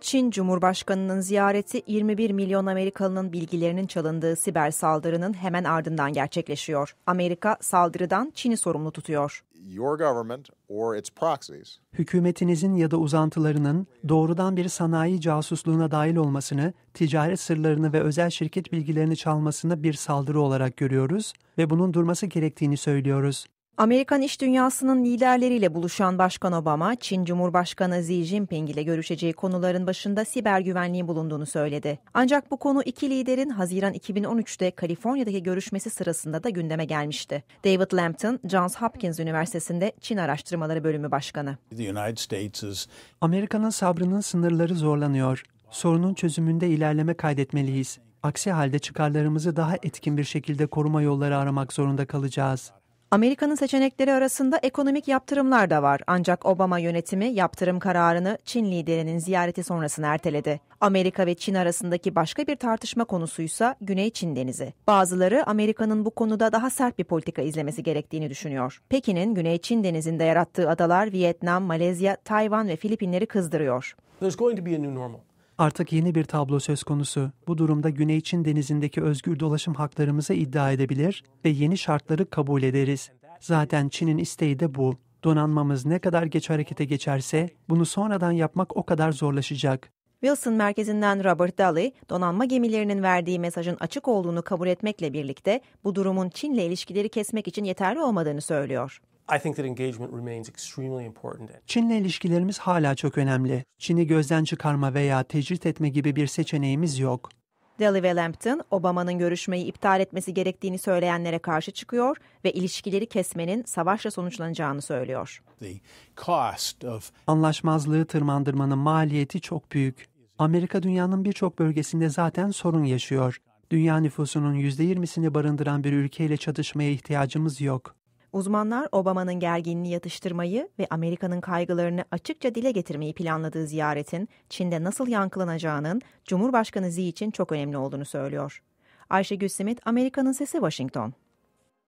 Çin Cumhurbaşkanı'nın ziyareti 21 milyon Amerikalının bilgilerinin çalındığı siber saldırının hemen ardından gerçekleşiyor. Amerika saldırıdan Çin'i sorumlu tutuyor. Hükümetinizin ya da uzantılarının doğrudan bir sanayi casusluğuna dahil olmasını, ticaret sırlarını ve özel şirket bilgilerini çalmasını bir saldırı olarak görüyoruz ve bunun durması gerektiğini söylüyoruz. Amerikan iş dünyasının liderleriyle buluşan Başkan Obama, Çin Cumhurbaşkanı Xi Jinping ile görüşeceği konuların başında siber güvenliğin bulunduğunu söyledi. Ancak bu konu iki liderin Haziran 2013'te Kaliforniya'daki görüşmesi sırasında da gündeme gelmişti. David Lampton, Johns Hopkins Üniversitesi'nde Çin Araştırmaları Bölümü Başkanı. Amerika'nın sabrının sınırları zorlanıyor. Sorunun çözümünde ilerleme kaydetmeliyiz. Aksi halde çıkarlarımızı daha etkin bir şekilde koruma yolları aramak zorunda kalacağız. Amerika'nın seçenekleri arasında ekonomik yaptırımlar da var. Ancak Obama yönetimi yaptırım kararını Çin liderinin ziyareti sonrasına erteledi. Amerika ve Çin arasındaki başka bir tartışma konusuysa Güney Çin Denizi. Bazıları Amerika'nın bu konuda daha sert bir politika izlemesi gerektiğini düşünüyor. Pekin'in Güney Çin Denizi'nde yarattığı adalar Vietnam, Malezya, Tayvan ve Filipinleri kızdırıyor. There's going to be a new normal. Artık yeni bir tablo söz konusu. Bu durumda Güney Çin denizindeki özgür dolaşım haklarımızı iddia edebilir ve yeni şartları kabul ederiz. Zaten Çin'in isteği de bu. Donanmamız ne kadar geç harekete geçerse bunu sonradan yapmak o kadar zorlaşacak. Wilson merkezinden Robert Daly, donanma gemilerinin verdiği mesajın açık olduğunu kabul etmekle birlikte bu durumun Çin'le ilişkileri kesmek için yeterli olmadığını söylüyor. Çin'le ilişkilerimiz hala çok önemli. Çin'i gözden çıkarma veya tecrit etme gibi bir seçeneğimiz yok. Daly ve Lampton, Obama'nın görüşmeyi iptal etmesi gerektiğini söyleyenlere karşı çıkıyor ve ilişkileri kesmenin savaşla sonuçlanacağını söylüyor. Anlaşmazlığı tırmandırmanın maliyeti çok büyük. Amerika dünyanın birçok bölgesinde zaten sorun yaşıyor. Dünya nüfusunun %20'sini barındıran bir ülkeyle çatışmaya ihtiyacımız yok. Uzmanlar Obama'nın gerginliği yatıştırmayı ve Amerika'nın kaygılarını açıkça dile getirmeyi planladığı ziyaretin Çin'de nasıl yankılanacağının Cumhurbaşkanı Xi için çok önemli olduğunu söylüyor. Ayşe Gülsimit, Amerika'nın Sesi Washington.